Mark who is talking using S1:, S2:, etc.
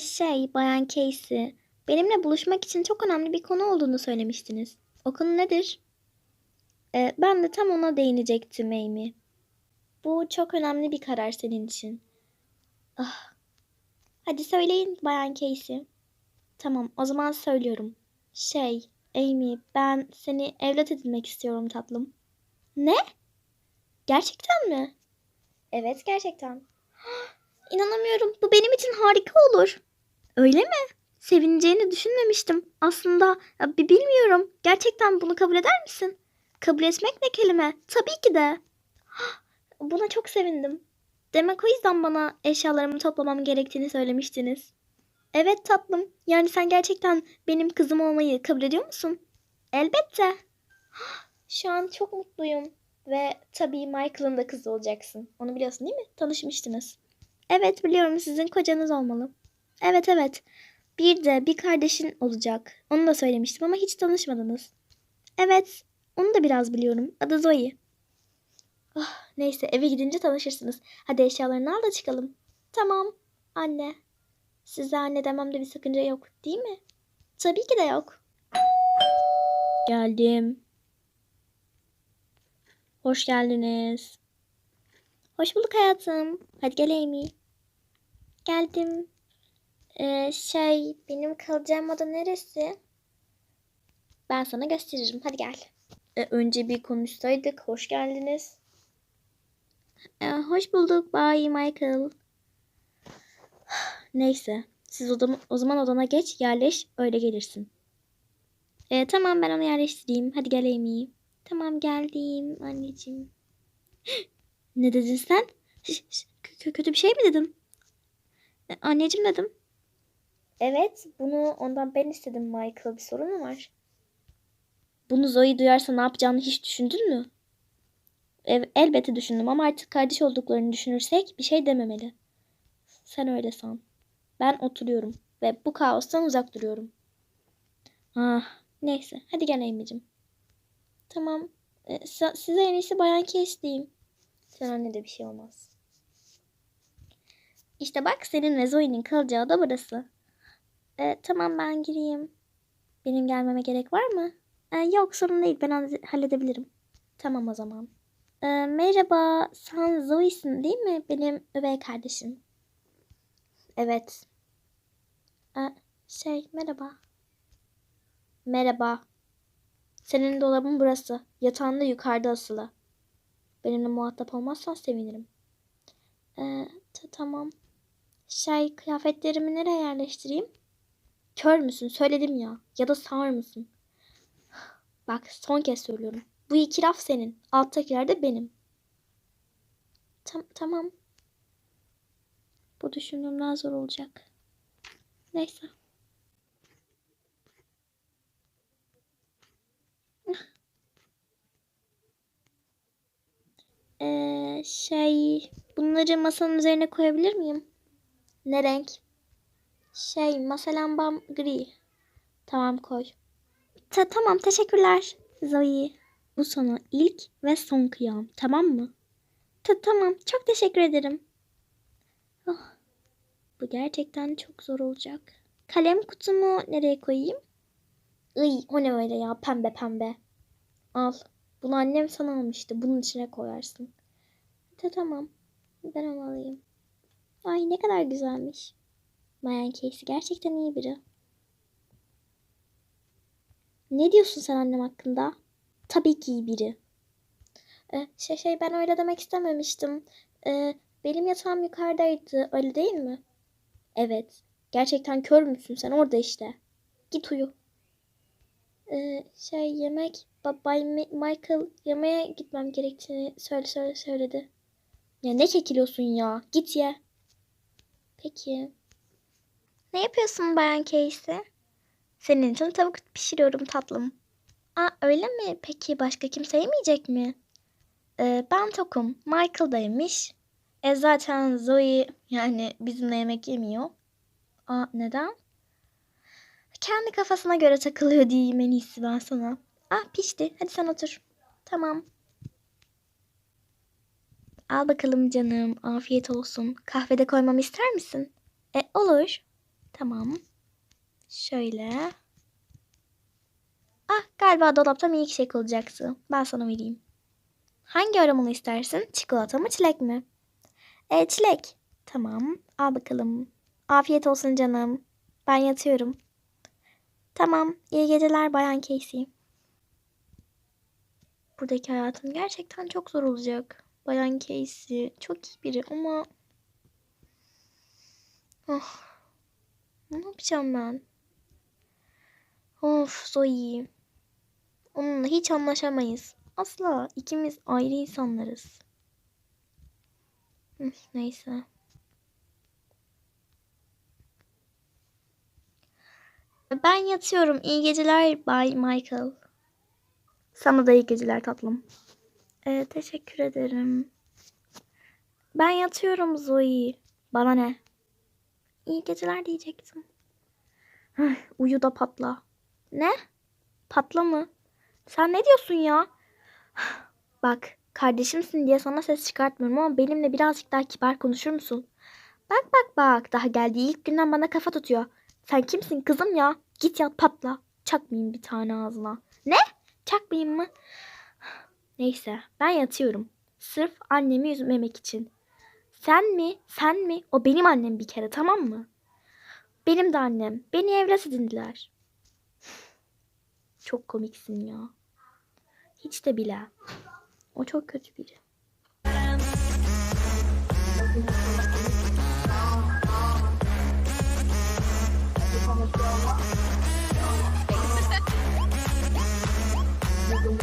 S1: Şey Bayan Casey. Benimle buluşmak için çok önemli bir konu olduğunu söylemiştiniz. O konu nedir? Ee, ben de tam ona değinecektim Amy. Bu çok önemli bir karar senin için. Ah. Hadi söyleyin Bayan Casey. Tamam o zaman söylüyorum. Şey Amy ben seni evlat edinmek istiyorum tatlım. Ne? Gerçekten mi? Evet gerçekten. İnanamıyorum. Bu benim için harika olur. Öyle mi? Sevineceğini düşünmemiştim. Aslında ya, bi- bilmiyorum. Gerçekten bunu kabul eder misin? Kabul etmek ne kelime? Tabii ki de. Buna çok sevindim. Demek o yüzden bana eşyalarımı toplamam gerektiğini söylemiştiniz. Evet tatlım. Yani sen gerçekten benim kızım olmayı kabul ediyor musun? Elbette. Şu an çok mutluyum. Ve tabii Michael'ın da kızı olacaksın. Onu biliyorsun değil mi? Tanışmıştınız. Evet biliyorum sizin kocanız olmalı. Evet evet. Bir de bir kardeşin olacak. Onu da söylemiştim ama hiç tanışmadınız. Evet. Onu da biraz biliyorum. Adı Zoe. Ah, neyse eve gidince tanışırsınız. Hadi eşyalarını al da çıkalım. Tamam. Anne. Size anne dememde bir sakınca yok değil mi? Tabii ki de yok. Geldim. Hoş geldiniz. Hoş bulduk hayatım. Hadi gel Amy. Geldim. Ee, şey benim kalacağım oda neresi? Ben sana gösteririm. Hadi gel. Ee, önce bir konuşsaydık. Hoş geldiniz. Ee, hoş bulduk Bay Michael. Neyse. Siz odama, o zaman odana geç, yerleş, öyle gelirsin. Ee, tamam ben onu yerleştireyim. Hadi gel Amy. Tamam geldim anneciğim. Ne dedin sen? Ş- ş- kö- kötü bir şey mi dedim? E, anneciğim dedim. Evet, bunu ondan ben istedim Michael. Bir sorun mu var? Bunu Zoe duyarsa ne yapacağını hiç düşündün mü? Ev, elbette düşündüm ama artık kardeş olduklarını düşünürsek bir şey dememeli. Sen öyle san. Ben oturuyorum ve bu kaostan uzak duruyorum. Ah, neyse. Hadi gel Amy'cim. Tamam. Sa- size en iyisi bayan diyeyim. Sen anne de bir şey olmaz. İşte bak senin ve Zoe'nin kalacağı da burası. Ee, tamam ben gireyim. Benim gelmeme gerek var mı? Ee, yok sorun değil ben halledebilirim. Tamam o zaman. Ee, merhaba sen Zoe'sin değil mi? Benim üvey kardeşim. Evet. Ee, şey merhaba. Merhaba. Senin dolabın burası. Yatağın da yukarıda asılı. Benimle muhatap olmazsan sevinirim. Ee, ta- tamam. Şey kıyafetlerimi nereye yerleştireyim? Kör müsün? Söyledim ya. Ya da sağır mısın? Bak son kez söylüyorum. Bu iki laf senin. Alttakiler de benim. Tam tamam. Bu düşündüğümden zor olacak. Neyse. Ee, şey, bunları masanın üzerine koyabilir miyim? Ne renk? Şey, masa lambam gri. Tamam koy. Ta tamam, teşekkürler Zoe. Bu sana ilk ve son kıyam, tamam mı? Ta tamam, çok teşekkür ederim. Oh, bu gerçekten çok zor olacak. Kalem kutumu nereye koyayım? Iy, o ne öyle ya, pembe pembe. Al. Bunu annem sana almıştı. Bunun içine koyarsın. Ta tamam. Ben onu alayım. Ay ne kadar güzelmiş. Bayan Casey gerçekten iyi biri. Ne diyorsun sen annem hakkında? Tabii ki iyi biri. Ee, şey şey ben öyle demek istememiştim. Ee, benim yatağım yukarıdaydı. Öyle değil mi? Evet. Gerçekten kör müsün sen orada işte. Git uyu. Ee, şey yemek Bay Mi- Michael yemeğe gitmem gerektiğini söyle söyle söyledi. Ya ne çekiliyorsun ya? Git ye. Peki. Ne yapıyorsun Bayan Casey? Senin için tavuk pişiriyorum tatlım. Aa öyle mi? Peki başka kimse yemeyecek mi? Ee, ben tokum. Michael da yemiş. E zaten Zoe yani bizimle yemek yemiyor. Aa neden? Kendi kafasına göre takılıyor diyeyim en iyisi ben sana. Ah pişti. Hadi sen otur. Tamam. Al bakalım canım. Afiyet olsun. Kahvede koymamı ister misin? E olur. Tamam. Şöyle. Ah galiba dolapta milkshake olacaktı. Ben sana vereyim. Hangi aromalı istersin? Çikolata mı çilek mi? E, çilek. Tamam. Al bakalım. Afiyet olsun canım. Ben yatıyorum. Tamam. İyi geceler Bayan Casey. Buradaki hayatım gerçekten çok zor olacak. Bayan Casey çok iyi biri ama... Oh. Ne yapacağım ben? Of Zoe. Onunla hiç anlaşamayız. Asla ikimiz ayrı insanlarız. Neyse. Ben yatıyorum. İyi geceler Bay Michael. Sana da iyi geceler tatlım. Ee, teşekkür ederim. Ben yatıyorum Zoe. Bana ne? İyi geceler diyecektim. Hıh, Uyu da patla. Ne? Patla mı? Sen ne diyorsun ya? Bak kardeşimsin diye sana ses çıkartmıyorum ama benimle birazcık daha kibar konuşur musun? Bak bak bak daha geldiği ilk günden bana kafa tutuyor. Sen kimsin kızım ya? Git yat patla. Çakmayayım bir tane ağzına. Ne? Çakmayayım mı? Neyse ben yatıyorum. Sırf annemi üzmemek için. Sen mi? Sen mi? O benim annem bir kere tamam mı? Benim de annem. Beni evlat edindiler. Çok komiksin ya. Hiç de bile. O çok kötü biri.